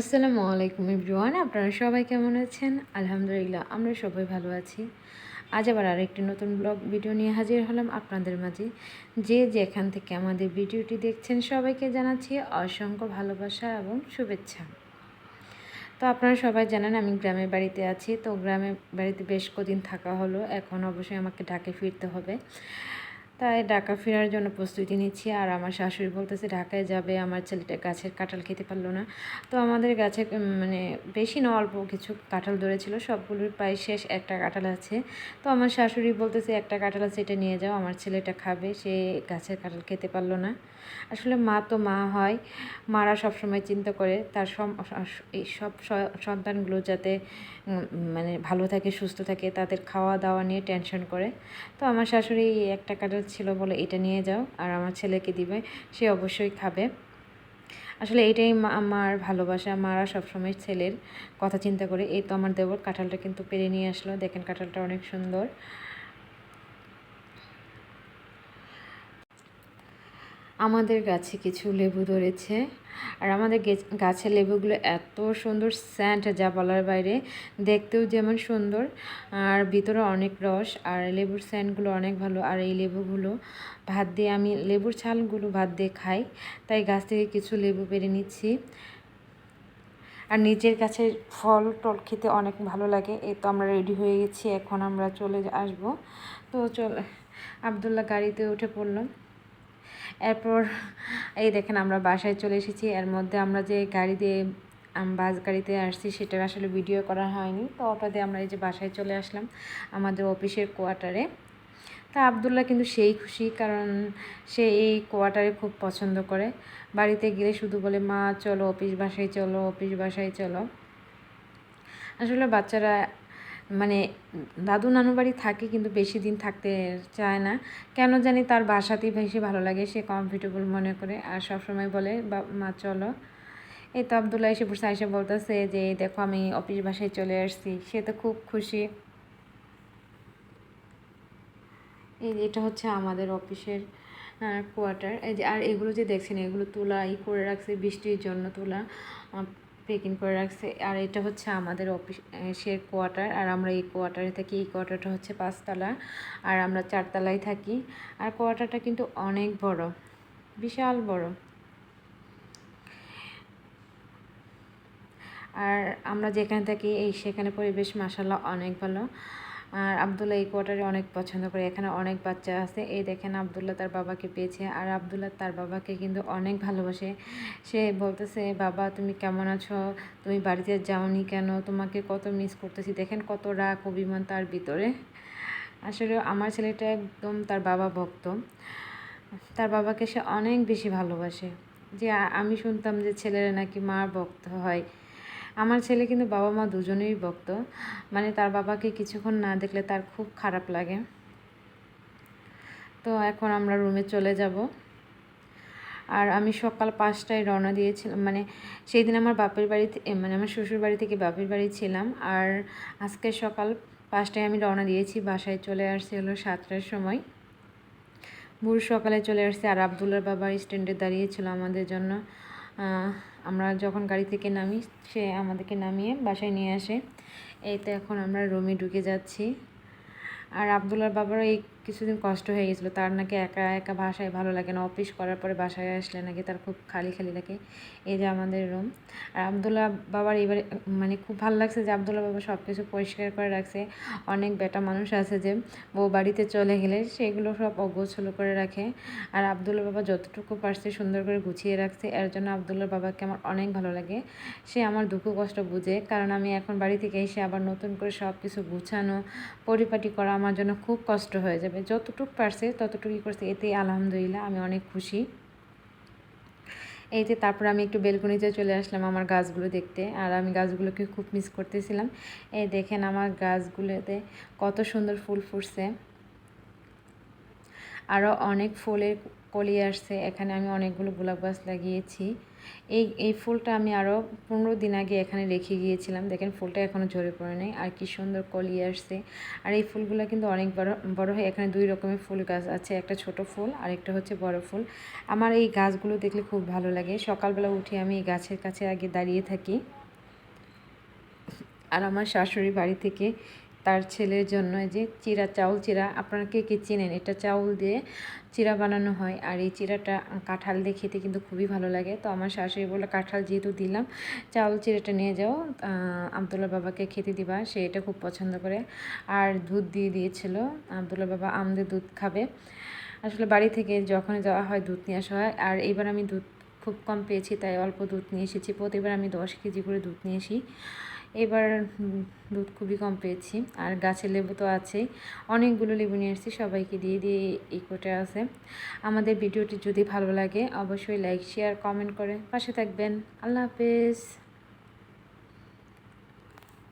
আসসালামু আলাইকুম এভরিওয়ান, আপনারা সবাই কেমন আছেন? আলহামদুলিল্লাহ, আমরা সবাই ভালো আছি। আজ আবার আরেকটি নতুন ব্লগ ভিডিও নিয়ে হাজির হলাম আপনাদের মাঝে। যে যেখান থেকে আমাদের ভিডিওটি দেখছেন, সবাইকে জানাচ্ছি অসংখ্য ভালোবাসা এবং শুভেচ্ছা। তো আপনারা সবাই জানেন, আমি গ্রামের বাড়িতে আছি। তো গ্রামের বাড়িতে বেশ কদিন থাকা হলো, এখন অবশ্যই আমাকে ঢাকে ফিরতে হবে। তাই ঢাকা ফেরার জন্য প্রস্তুতি নিচ্ছি। আর আমার শাশুড়ি বলতেছে, ঢাকায় যাবে, আমার ছেলেটা গাছের কাঁঠাল খেতে পারল না। তো আমাদের গাছে মানে বেশি না, অল্প কিছু কাঁঠাল ধরেছিল। সবগুলোর প্রায় শেষ একটা কাঁঠাল আছে। তো আমার শাশুড়ি বলতেছে, একটা কাঁঠাল আছে, এটা নিয়ে যাও, আমার ছেলেটা খাবে, সে গাছের কাঁঠাল খেতে পারল না। আসলে মা তো মা হয়, মারা সবসময় চিন্তা করে, তার এই সব সন্তানগুলো যাতে মানে ভালো থাকে, সুস্থ থাকে, তাদের খাওয়া দাওয়া নিয়ে টেনশন করে। তো আমার শাশুড়ি একটা কাঁঠাল ছিল বলে এটা নিয়ে যাও, আর আমার ছেলেকে দিবে, সে অবশ্যই খাবে। আসলে এটাই আমার ভালোবাসা। মারা সবসময় ছেলের কথা চিন্তা করে। এই তো আমার দেবর কাঁঠালটা কিন্তু পেরে নিয়ে আসলো। দেখেন কাঁঠালটা অনেক সুন্দর। আমাদের গাছে কিছু লেবু ধরেছে। আর আমাদের গাছের লেবুগুলো এত সুন্দর স্যান্ট যা বলার বাইরে দেখতেও যেমন সুন্দর। আর ভিতরে অনেক রস, আর লেবুর স্যান্টগুলো অনেক ভালো। আর এই লেবুগুলো ভাত দিয়ে আমি, লেবুর ছালগুলো ভাত দিয়ে খাই, তাই গাছ থেকে কিছু লেবু পেরে নিচ্ছি। আর নিজের কাছে ফল টল খেতে অনেক ভালো লাগে। এই তো আমরা রেডি হয়ে গেছি, এখন আমরা চলে আসব। তো চল, আবদুল্লাহ গাড়িতে উঠে পড়লাম। এরপর, এই দেখেন আমরা বাসায় চলে এসেছি। এর মধ্যে আমরা যে গাড়ি দিয়ে বাস গাড়িতে আসছি সেটা আসলে ভিডিও করা হয়নি। তো ওটা দিয়ে আমরা এই যে বাসায় চলে আসলাম আমাদের অফিসের কোয়ার্টারে তা আবদুল্লাহ কিন্তু সেই খুশি, কারণ সে এই কোয়ার্টারে খুব পছন্দ করে। বাড়িতে গেলে শুধু বলে, মা, চলো, অফিস বাসায় চলো, অফিস বাসায় চলো। আসলে বাচ্চারা মানে দাদু নানু বাড়ি থাকে কিন্তু বেশি দিন থাকতে চায় না। কেন জানি তার বাসাতেই বেশি ভালো লাগে, সে কমফর্টেবল মনে করে। আর সবসময় বলে, বা, মা, চলো। এই তো আবদুল্লাহ এসে বসে এসে বলতেছে যে, দেখো, আমি অফিস বাসায় চলে আসছি। সে তো খুব খুশি। এই এটা হচ্ছে আমাদের অফিসের কোয়ার্টার এই যে, আর এগুলো যে দেখছেন, এগুলো তোলা, ই করে রাখছে বৃষ্টির জন্য তোলা। পেকিং করে রাখছে। আর এটা হচ্ছে আমাদের অফিসের কোয়ার্টার আর আমরা এই কোয়ার্টারে থাকি, এই কোয়ার্টারটা হচ্ছে পাঁচতলা, আর আমরা চারতলায় থাকি। আর কোয়ার্টারটা কিন্তু অনেক বড়, বিশাল বড়। আর আমরা যেখানে থাকি, এই সেখানে পরিবেশ মাসাল্লাহ অনেক ভালো। আর আবদুল্লাহ এই কোয়ার্টারে অনেক পছন্দ করে। এখানে অনেক বাচ্চা আছে। এই দেখেন আবদুল্লাহ তার বাবাকে পেয়েছে আর আবদুল্লাহ তার বাবাকে কিন্তু অনেক ভালোবাসে। সে বলতেছে, বাবা, তুমি কেমন আছো? তুমি বাড়িতে যাওনি কেন? তোমাকে কত মিস করতেছি। দেখেন কত রাগ, অভিমান তার ভিতরে। আসলে আমার ছেলেটা একদম তার বাবা ভক্ত। তার বাবাকে সে অনেক বেশি ভালোবাসে। যে আমি শুনতাম যে ছেলেরা নাকি মার ভক্ত হয়। আমার ছেলে কিন্তু বাবা মা দুজনেই ভক্ত। মানে তার বাবাকে কিছুক্ষণ না দেখলে তার খুব খারাপ লাগে। তো এখন আমরা রুমে চলে যাব। আর আমি সকাল পাঁচটায় রওনা দিয়েছিলাম মানে সেই দিন আমার বাপের বাড়িতে মানে আমার শ্বশুর বাড়ি থেকে বাপের বাড়ি ছিলাম। আর আজকে সকাল পাঁচটায় আমি রওনা দিয়েছি, বাসায় চলে আসছি হলো সাতটার সময়। ভোর সকালে চলে আসছে আর আবদুল্লার বাবা স্ট্যান্ডে দাঁড়িয়েছিল আমাদের জন্য। আমরা যখন গাড়ি থেকে নামি, সে আমাদেরকে নামিয়ে বাসায় নিয়ে আসে। এই তো এখন আমরা রুমে ঢুকে যাচ্ছি। আর আবদুল্লার বাবারও এই কিছুদিন কষ্ট হয়ে গেছিল। তার নাকি একা একা বাসায় ভালো লাগে না। অফিস করার পরে বাসায় আসলে নাকি তার খুব খালি খালি লাগে। এই যে আমাদের রুম আর আবদুল্লাহ বাবার এবারে মানে খুব ভালো লাগছে যে আবদুল্লাহ বাবা সব কিছু পরিষ্কার করে রাখছে। অনেক বেটা মানুষ আছে যে, বউ বাড়িতে চলে গেলে সেগুলো সব অগোছলো করে রাখে। আর আবদুল্লাহ বাবা যতটুকু পারছে সুন্দর করে গুছিয়ে রাখছে। এর জন্য আবদুল্লাহ বাবাকে আমার অনেক ভালো লাগে। সে আমার দুঃখ কষ্ট বুঝে। কারণ আমি এখন বাড়ি থেকে এসে আবার নতুন করে সব কিছু গুছানো, পরিপাটি করা আমার জন্য খুব কষ্ট হয়ে যাবে যাবে। যতটুক পারছে ততটুকুই করছে। এতে আলহামদুলিল্লাহ আমি অনেক খুশি। এই যে তারপর আমি একটু বেলকনিতে চলে আসলাম আমার গাছগুলো দেখতে। আর আমি গাছগুলোকে খুব মিস করতেছিলাম। এই দেখেন আমার গাছগুলোতে কত সুন্দর ফুল ফুটছে। আরও অনেক ফুলের কলি আসছে। এখানে আমি অনেকগুলো গোলাপ গাছ লাগিয়েছি। এই এই ফুলটা আমি আরও পনেরো দিন আগে এখানে রেখে গিয়েছিলাম। দেখেন ফুলটা এখনও ঝরে পড়ে নেই। আর কি সুন্দর কলি আসছে। আর এই ফুলগুলো কিন্তু অনেক বড় বড় হয় এখানে দুই রকমের ফুল গাছ আছে। একটা ছোট ফুল আর একটা হচ্ছে বড় ফুল। আমার এই গাছগুলো দেখলে খুব ভালো লাগে। সকালবেলা উঠে আমি এই গাছের কাছে আগে দাঁড়িয়ে থাকি। আর আমার শাশুড়ি বাড়ি থেকে তার ছেলের জন্য যে চিরা চাউল, চিরা, আপনারা কে কে চেনেন? এটা চাউল দিয়ে চিরা বানানো হয় আর এই চিরাটা কাঁঠাল দিয়ে খেতে কিন্তু খুবই ভালো লাগে। তো আমার শাশুড়ি বলে কাঁঠাল যেহেতু দিলাম, চাউল, চিরাটা নিয়ে যাও। আবদুল্লা বাবাকে খেতে দিবা, সে এটা খুব পছন্দ করে। আর দুধ দিয়ে দিয়েছিল আবদুল্লা বাবা আমদের দুধ খাবে। আসলে বাড়ি থেকে যখন যাওয়া হয়, দুধ নিয়ে আসা হয়। আর এবার আমি দুধ খুব কম পেয়েছি, তাই অল্প দুধ নিয়ে এসেছি। প্রতিবার আমি দশ কেজি করে দুধ নিয়ে আসি। এবার দুধ খুবই কম পেয়েছি। আর গাছের লেবু তো আছেই। অনেকগুলো লেবু নিয়ে এসেছি, সবাইকে দিয়ে দিয়ে এই কোটে আছে। আমাদের ভিডিওটি যদি ভালো লাগে, অবশ্যই লাইক শেয়ার কমেন্ট করে পাশে থাকবেন। আল্লাহ হাফেজ।